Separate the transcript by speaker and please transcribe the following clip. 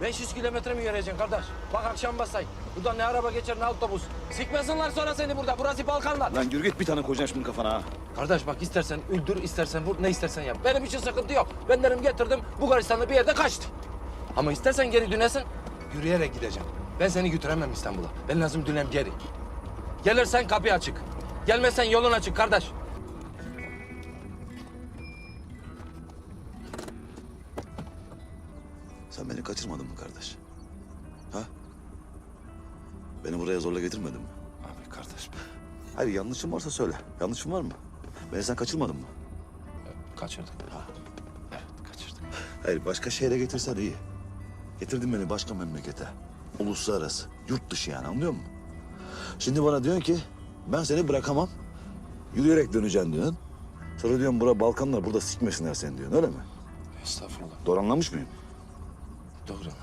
Speaker 1: 500 kilometre mi yürüyeceksin kardeş? Bak akşam basay. Buradan ne araba geçer ne otobüs. Sikmesinler sonra seni burada. Burası Balkanlar.
Speaker 2: Lan yürü git bir tane koyacaksın şimdi kafana ha.
Speaker 1: Kardeş bak istersen öldür, istersen vur, ne istersen yap. Benim için sıkıntı yok. Ben derim getirdim, Bulgaristan'da bir yerde kaçtı. Ama istersen geri dönesin, yürüyerek gideceğim. Ben seni götüremem İstanbul'a. Ben lazım dönem geri. Gelirsen kapı açık. Gelmezsen yolun açık kardeş.
Speaker 2: Sen beni kaçırmadın mı kardeş? Ha? Beni buraya zorla getirmedin mi?
Speaker 1: Abi kardeş,
Speaker 2: Hayır yanlışım varsa söyle. Yanlışım var mı? Beni sen kaçırmadın mı?
Speaker 1: kaçırdık. Evet, kaçırdık.
Speaker 2: Hayır başka şehre getirsen iyi. Getirdin beni başka memlekete. Uluslararası, yurt dışı yani anlıyor musun? Şimdi bana diyorsun ki ben seni bırakamam. Yürüyerek döneceğim diyorsun. Sonra diyorsun bura Balkanlar burada sikmesinler seni diyorsun öyle mi?
Speaker 1: Estağfurullah.
Speaker 2: Doğru anlamış mıyım?
Speaker 1: Doğru.